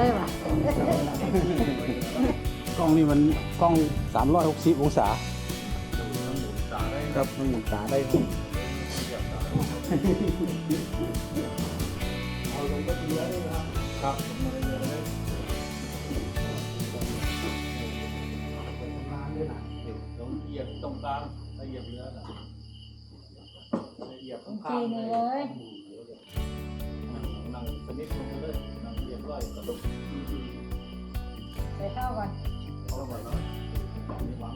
ได้ป่ะกล้องนี่มันกล้อง 360 องศาครับมันหมุนตาได้ครับครับลงเหยียบตรงกลางละเอียบเนื้อนะละเอียบจข้างริงๆๆเลเลยยนั่งสนิทลงมาเลยนั่งเรียบร้อยกระดกใส่ข้าวก่อนเข้ามาแล้วนี่วาง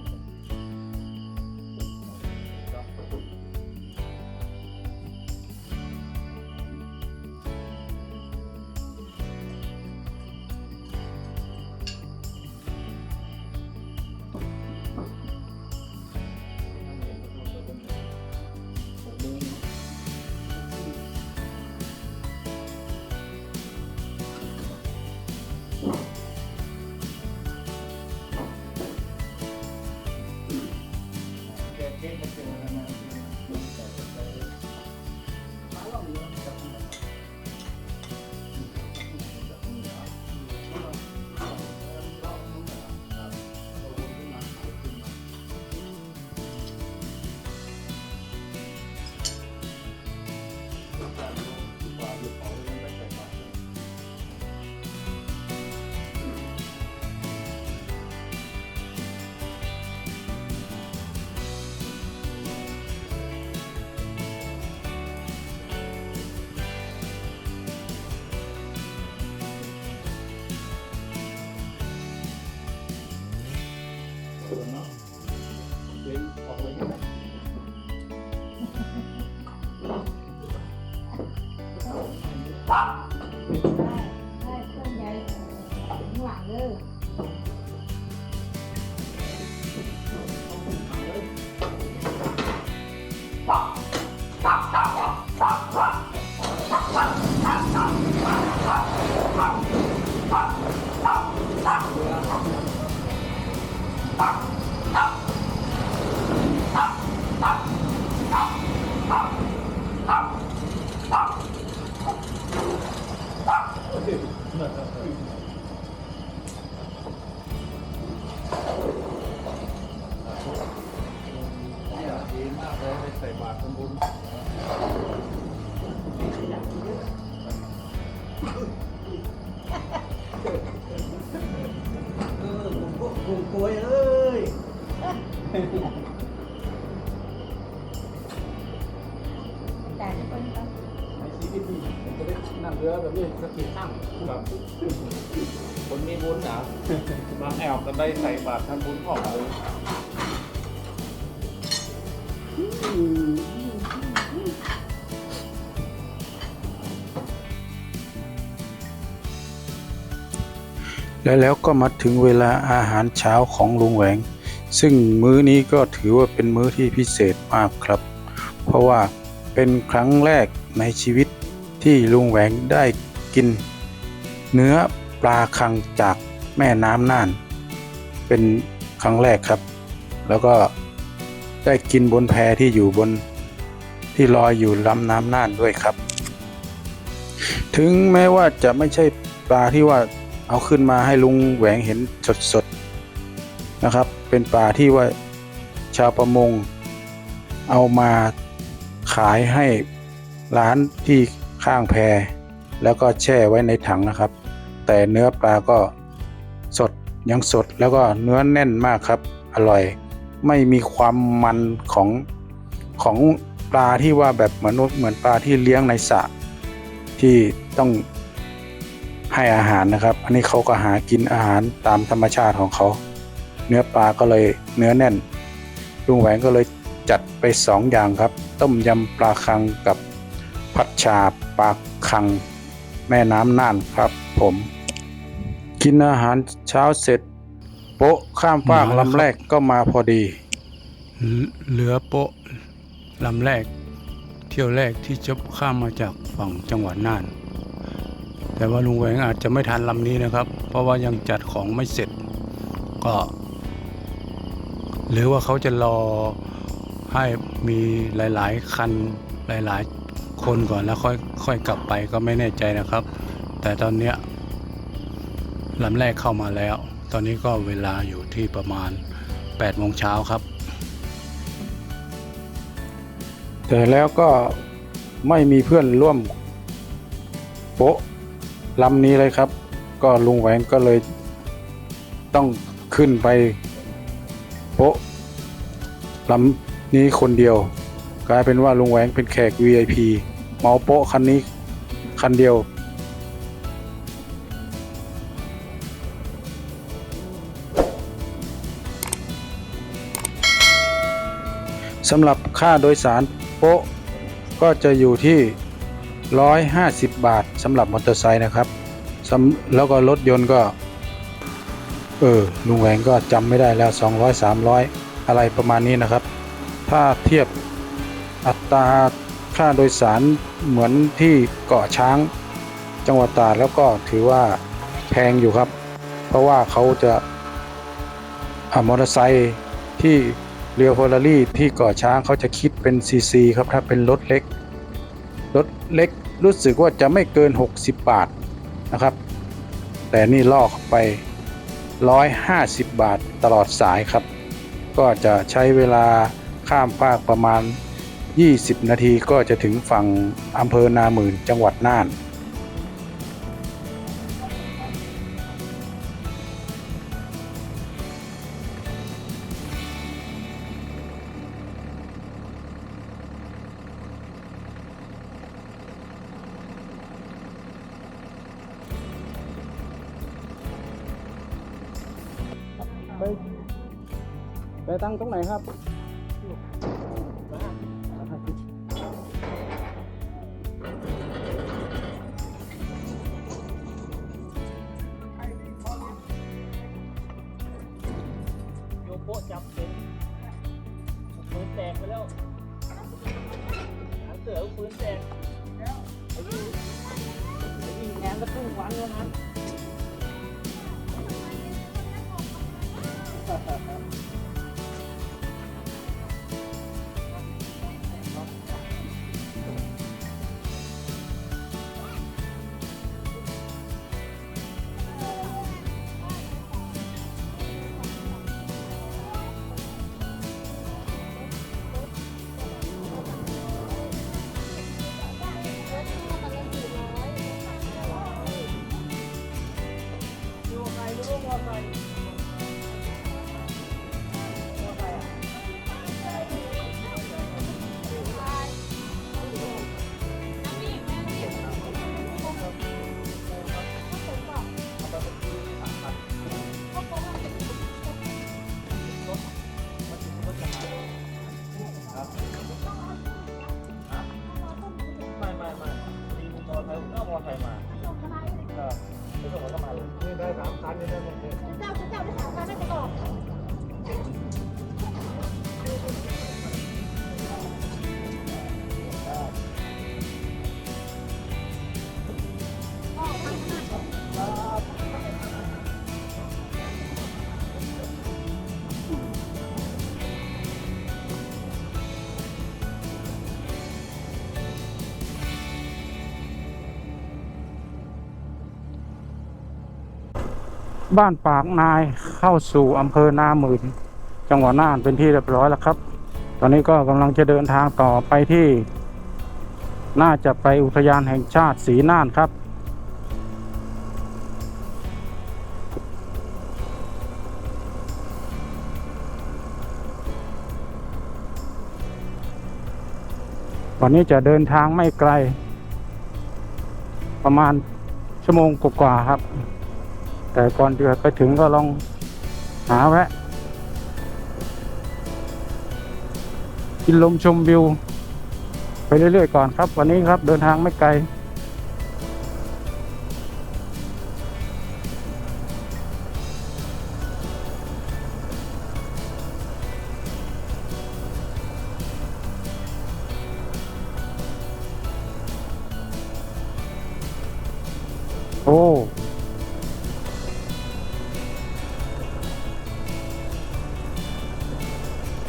ก็กุ้งกล้วยเอ้ยจ่ายทุกคนครับในชีวิตนี้ผมจะได้นั่งเรือแบบนี้สักกี่ครั้งครับคนมีบุญนะมาแอบกันได้ใส่บาตรทำบุญของเลย และแล้วก็มาถึงเวลาอาหารเช้าของลุงแหวง ซึ่งมื้อนี้ก็ถือว่าเป็นมื้อที่พิเศษมากครับ เพราะว่าเป็นครั้งแรกในชีวิตที่ลุงแหวงได้กิน เนื้อปลาคังจากแม่น้ำน่าน เป็นครั้งแรกครับ แล้วก็ได้กินบนแพที่อยู่บนที่ลอยอยู่ลำน้ำน่านด้วยครับ ถึงแม้ว่าจะไม่ใช่ปลาที่ว่า เอาขึ้นมาให้ลุงแหวงเห็นสดๆนะครับ เป็นปลาที่ว่าชาวประมง เอามาขายให้ร้านที่ข้างแพแล้วก็แช่ไว้ในถังนะครับ แต่เนื้อปลาก็สดยังสดแล้วก็เนื้อแน่นมากครับ อร่อย ไม่มีความมันของของปลาที่ว่าแบบเหมือนเหมือนปลาที่เลี้ยงในสระที่ต้อง ให้อาหารนะครับ อันนี้เขาก็หากินอาหารตามธรรมชาติของเขา เนื้อปลาก็เลยเนื้อแน่น ลุงแหวงก็เลยจัดไปสองอย่างครับ ต้มยำปลาคังกับผัดชาปลาคังแม่น้ำน่านครับ ผม กินอาหารเช้าเสร็จ โป๊ะข้ามฟากมาแล้วครับลำแรกก็มาพอดีเรือโป๊ะลำแรก เที่ยวแรกที่จะข้ามมาจากฝั่งจังหวัดน่าน แต่ว่าลุงแหวงอาจจะไม่ทันลำนี้นะครับ เพราะว่ายังจัดของไม่เสร็จก็ หรือว่าเขาจะรอให้มีหลาย ๆ คันหลาย ๆ คนก่อนแล้วค่อยค่อยกลับไปก็ไม่แน่ใจนะครับ แต่ตอนเนี้ยลำแรกเข้ามาแล้ว ตอนนี้ก็เวลาอยู่ที่ประมาณ8โมงเช้าครับแต่แล้วก็ไม่มีเพื่อนร่วมโป๊ะ ลำนี้เลยครับ ก็ลุงแหวงก็เลยต้องขึ้นไปโป๊ะลำนี้คนเดียว กลายเป็นว่าลุงแหวงเป็นแขก VIP เมาโป๊ะคันนี้คันเดียว สำหรับค่าโดยสารโป๊ะก็จะอยู่ที่ 150 บาทสำหรับมอเตอร์ไซค์นะครับ แล้วก็รถยนต์ก็ เออลุงแหวงก็จำไม่ได้แล้ว 200 300 อะไรประมาณนี้นะครับ ถ้าเทียบอัตราค่าโดยสารเหมือนที่เกาะช้าง จังหวัดตราดแล้วก็ถือว่าแพงอยู่ครับ เพราะว่าเขาจะอมอเตอร์ไซค์ที่เรียวโพลารี่ที่เกาะช้างเขาจะคิดเป็นซีซีครับถ้าเป็นรถเล็ก รถเล็กรู้สึกว่าจะไม่เกิน 60 บาทนะครับ แต่นี่ลอกไป 150 บาทตลอดสายครับ ก็จะใช้เวลาข้ามภาคประมาณ 20 นาทีก็จะถึงฝั่งอำเภอนาหมื่นจังหวัดน่าน ไปตั้งตรงไหนครับ บ้านปากนายเข้าสู่อำเภอนาหมื่น จังหวัดน่านเป็นที่เรียบร้อยแล้วครับ ตอนนี้ก็กำลังจะเดินทางต่อไปที่ น่าจะไปอุทยานแห่งชาติสีน่านครับวันนี้จะเดินทางไม่ไกล ประมาณชั่วโมงกว่าๆครับ แต่ก่อนจะไปถึงก็ลองหาแวะ กินลมชมวิว ไปเรื่อยๆก่อนครับ วันนี้ครับเดินทางไม่ไกล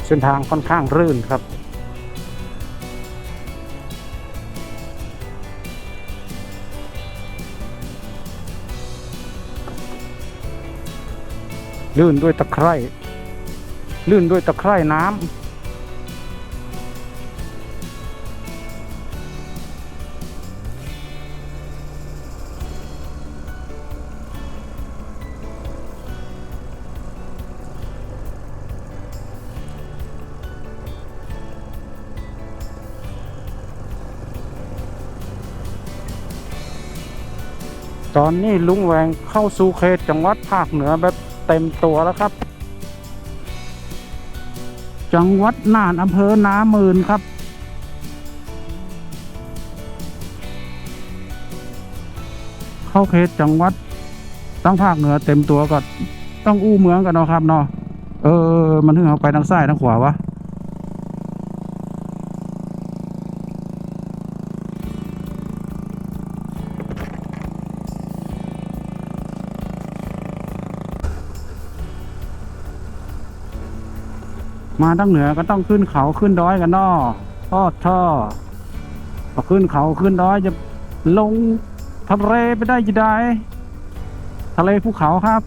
เส้นทางค่อนข้างรื่นครับ ลื่นด้วยตะไคร่ลื่นด้วยตะไคร่น้ำ ตอนนี้ลุงแหวงเข้าสู่เขตจังหวัดภาคเหนือแบบเต็มตัวแล้วครับ จังหวัดน่านอำเภอนามื่นครับ เข้าเขตจังหวัดตั้งภาคเหนือเต็มตัวก็ต้องอู้เมืองกันเนาะครับเนาะเออ มันถึงเอาไปทางซ้ายทางขวาวะ มาตั้งเหนือก็ต้องขึ้นเขาขึ้นดอยกันนอทอดท่อพอขึ้นเขาขึ้นดอยจะลงทะเลไปได้จีได้ทะเลภูเขาครับ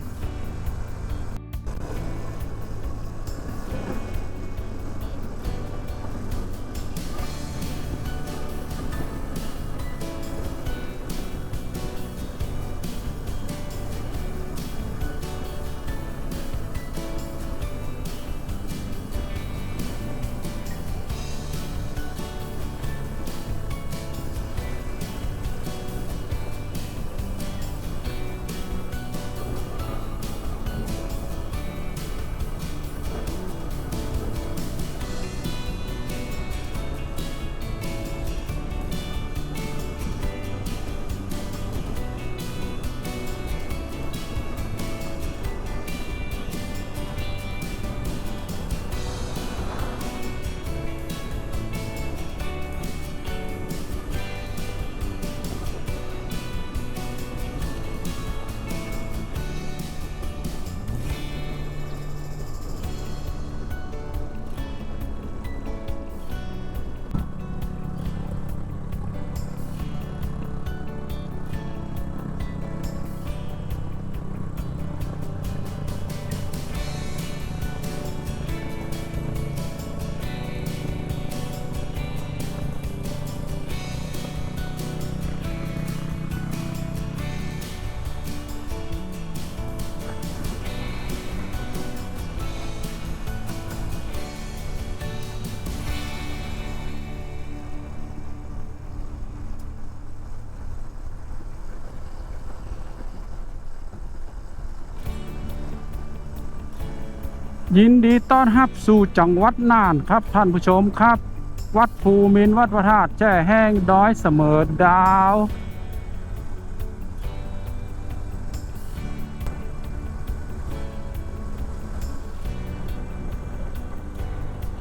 ยินดีต้อนรับสู่จังหวัดน่านครับท่านผู้ชมครับ วัดภูมินวัดพระธาตุแช่แห้งดอยเสมอดาว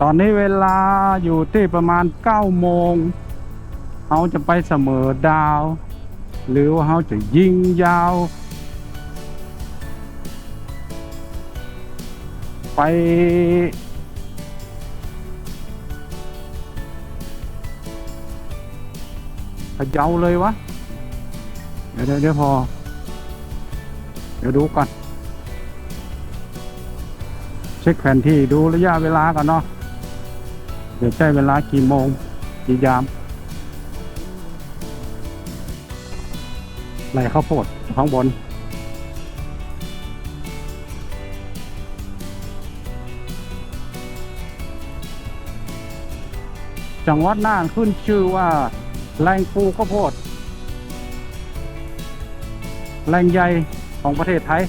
ตอนนี้เวลาอยู่ที่ประมาณ 9 โมงเขาจะไปเสมอดาว หรือว่าเขาจะยิงยาว ไป พะเยาเลยวะ เดี๋ยวเดี๋ยวพอ เดี๋ยวดูก่อน เช็คแผนที่ดูระยะเวลาก่อนเนาะ เดี๋ยวใช้เวลากี่โมง กี่ยามไรข้าวโพดข้างบน จังหวัดน่านขึ้นชื่อว่าแหล่งปลูกข้าวโพดแหล่งใหญ่ของประเทศไทย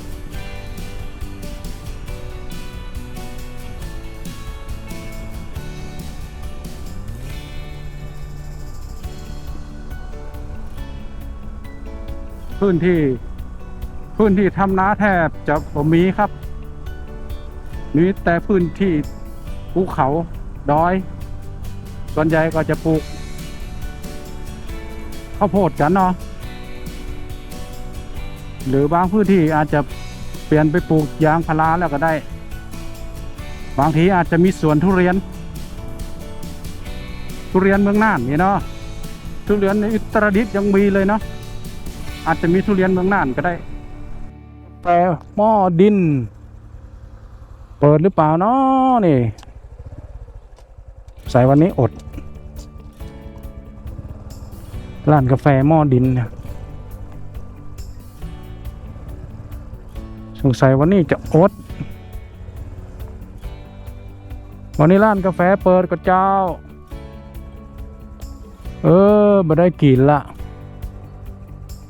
พื้นที่พื้นที่ทำนาแทบจะบ่มีครับ มีแต่พื้นที่ภูเขาดอย ส่วนใหญ่ก็จะปลูกข้าวโพดกันเนาะหรือบางพื้นที่อาจจะเปลี่ยนไปปลูกยางพาราแล้วก็ได้ บางทีอาจจะมีสวนทุเรียน ทุเรียนเมืองน่านนี่เนาะทุเรียนในอุตรดิตถ์ยังมีเลยเนาะอาจจะมีทุเรียนเมืองน่านก็ได้ แต่หม้อดิน เปิดหรือเปล่าเนาะนี่ ใส่วันนี้อด ร้านกาแฟหม้อดินนี่ยสงสัยวันนี้จะอด วันนี้ร้านกาแฟเปิดก็เจ้า เออมาได้กินละ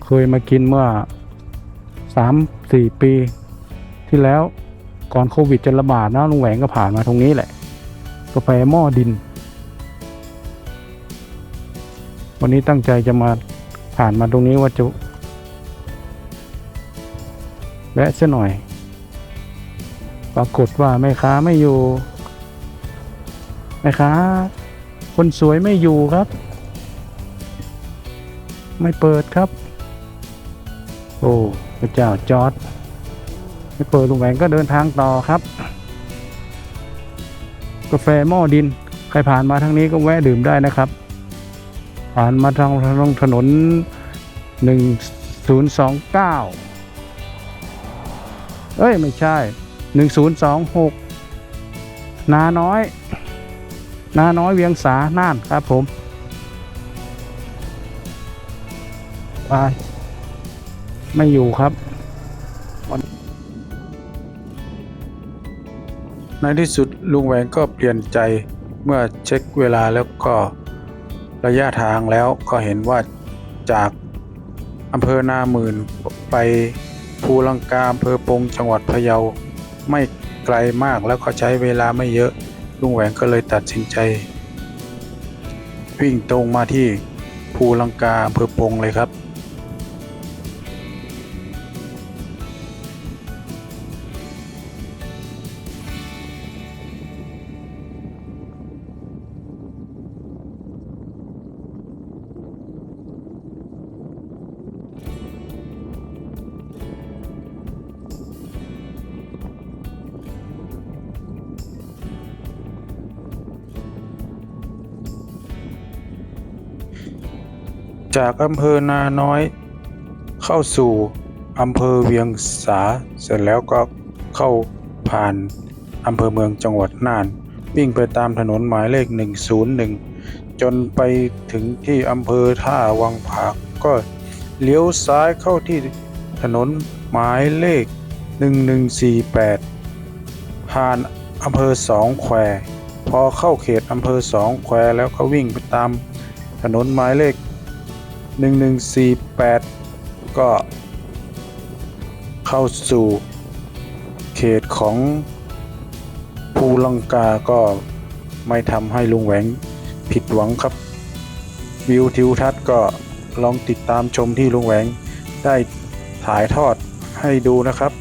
เคยมากินเมื่อสามสี่ปี ที่แล้วก่อนโควิดจะระบาดนะลุงแหวงก็ผ่านมาตรงนี้แหละ กาแฟหม้อดิน วันนี้ตั้งใจจะมาผ่านมาตรงนี้ว่าจะแวะซะหน่อย ปรากฏว่าแม่ค้าไม่อยู่ แม่ค้า คนสวยไม่อยู่ครับ ไม่เปิดครับ โอ้พระเจ้าจอร์ดไม่เปิดลุงแหวงก็เดินทางต่อครับ กาแฟหม้อดิน ใครผ่านมาทางนี้ก็แวะดื่มได้นะครับ ผ่านมาทางทางถนนหนึ่งศูนย์สองเอ้ย ไม่ใช่หนึ่งศูนย์สองหกนาน้อย นาน้อยเวียงสา น่านครับผม ไป ไม่อยู่ครับในที่สุดลุงแหวงก็เปลี่ยนใจเมื่อเช็คเวลาแล้วก็ ระยะทางแล้วก็เห็นว่าจากอำเภอนาหมื่นไปภูลังกาอำเภอปงจังหวัดพะเยาไม่ไกลมากแล้วก็ใช้เวลาไม่เยอะลุงแหวงก็เลยตัดสินใจ วิ่งตรงมาที่ภูลังกาอำเภอปงเลยครับ จากอำเภอนาน้อย เข้าสู่อำเภอเวียงสาเสร็จแล้วก็เข้าผ่านอำเภอเมืองจังหวัดน่าน วิ่งไปตามถนนหมายเลข 101 จนไปถึงที่อำเภอท่าวังผากก็เลี้ยวซ้ายเข้าที่ถนนหมายเลข 1148 ผ่านอำเภอสองแคว พอเข้าเขตอำเภอสองแควแล้วก็วิ่งไปตามถนนหมายเลข 1148 ก็เข้าสู่เขตของภูลังกาก็ไม่ทำให้ลุงแหวงผิดหวังครับ วิวทิวทัศน์ก็ลองติดตามชมที่ลุงแหวงได้ถ่ายทอดให้ดูนะครับ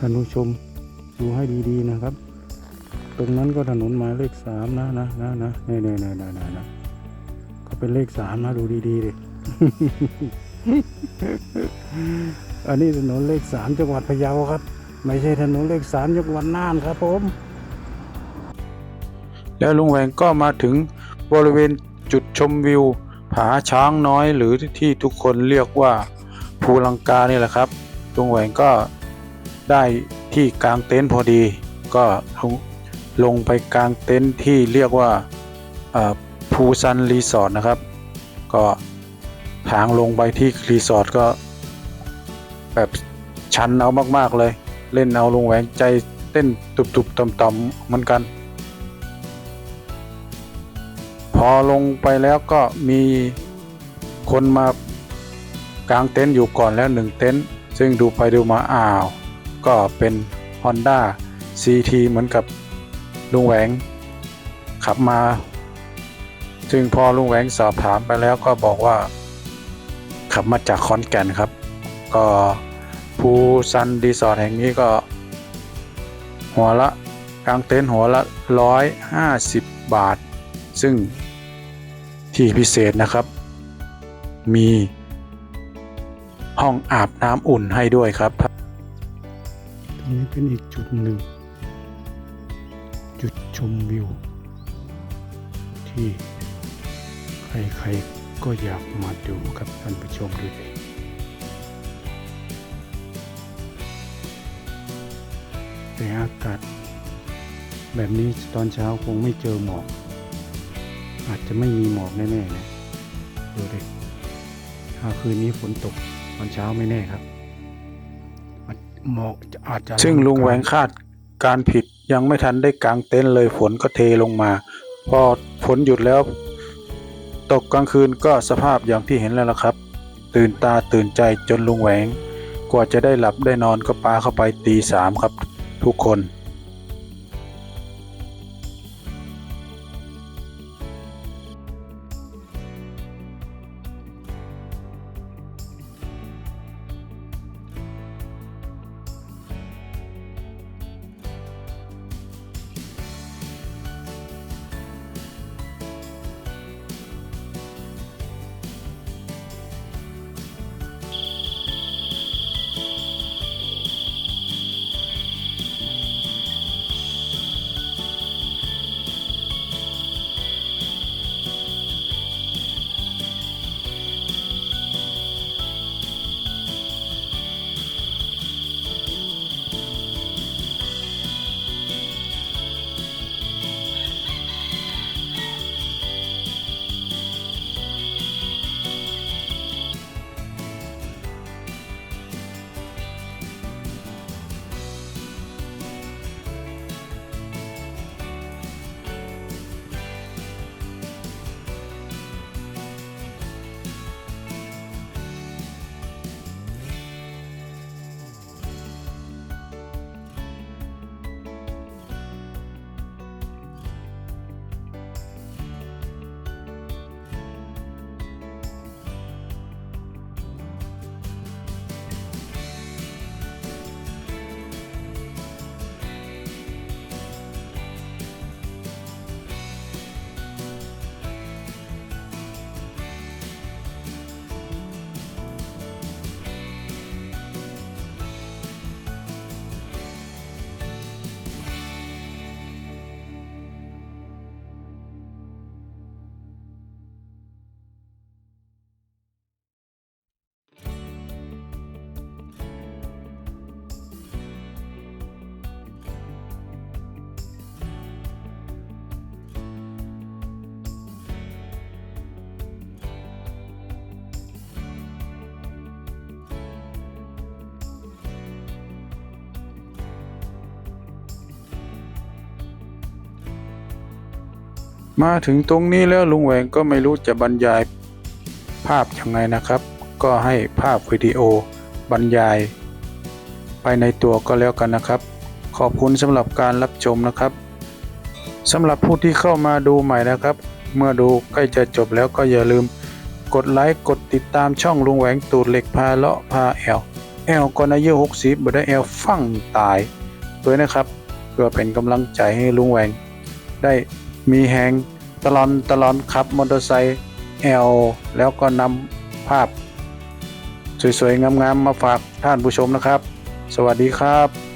ท่านผู้ชมดูให้ดีๆนะครับ ตรงนั้นก็ถนนหมายเลขสามนะนะนะนะนี่นี่นี่นี่นี่นะก็เป็นเลขสามนะดูดีๆดิอันนี้ถนนเลขสามจังหวัดพะเยาครับ ไม่ใช่ถนนเลขสามจังหวัดน่านครับผม แล้วลุงแหวงก็มาถึงบริเวณจุดชมวิว ผาช้างน้อยหรือที่ทุกคนเรียกว่าภูลังกานี่แหละครับลุงแหวงก็ ได้ที่กลางเต็นท์พอดี ก็ลงลงไปกลางเต็นท์ที่เรียกว่าภูซันรีสอร์ทนะครับ ก็ทางลงไปที่รีสอร์ทก็ แบบชันเอามากๆเลย เล่นเอาลงแหวงใจเต้นตุบๆต่ำๆเหมือนกัน พอลงไปแล้วก็มีคนมากางเต็นท์อยู่ก่อนแล้วหนึ่งเต็นท์ซึ่งดูไปดูมาอ้าว ก็เป็น Honda CT เหมือนกับลุงแหวง ขับมา ซึ่งพอลุงแหวงสอบถามไปแล้วก็บอกว่า ขับมาจากขอนแก่นครับ ก็ภูซันรีสอร์ทแห่งนี้ก็ หัวละกลางเต็นท์หัวละร้อยห้าสิบบาท ซึ่งที่พิเศษนะครับ มีห้องอาบน้ำอุ่นให้ด้วยครับ นี้เป็นอีกจุดหนึ่ง จุดชมวิว ที่ใครๆก็อยากมาดูครับท่านผู้ชมดูดิแต่อากาศแบบนี้ตอนเช้าคงไม่เจอหมอก อาจจะไม่มีหมอกแน่ๆนะดูดิถ้าคืนนี้ฝนตกตอนเช้าไม่แน่ครับ ซึ่งลุงแหวงคาดการผิดยังไม่ทันได้กางเต็นท์เลยฝนก็เทลงมา พอฝนหยุดแล้ว ตกกลางคืนก็สภาพอย่างที่เห็นแล้วล่ะครับ ตื่นตาตื่นใจจนลุงแหวง กว่าจะได้หลับได้นอนก็ปาเข้าไปตีสามครับ ทุกคน มาถึงตรงนี้แล้วลุงแหวงก็ไม่รู้จะบรรยายภาพยังไงนะครับ ก็ให้ภาพวิดีโอบรรยาย ไปในตัวก็แล้วกันนะครับ ขอบคุณสำหรับการรับชมนะครับสำหรับผู้ที่เข้ามาดูใหม่นะครับ เมื่อดูใกล้จะจบแล้วก็อย่าลืม กดไลค์กดติดตามช่องลุงแหวงตูดเหล็กพาเลาะพาแอลแอลก่อนอายุ60บ่ได้แอลฟังตายด้วยนะครับ เพื่อเป็นกำลังใจให้ลุงแหวงได้ มีแหงตลอนตลอนขับมอเตอร์ไซค์แอลแล้วก็นำภาพ สวยๆ งามๆ มาฝากท่านผู้ชมนะครับ สวัสดีครับ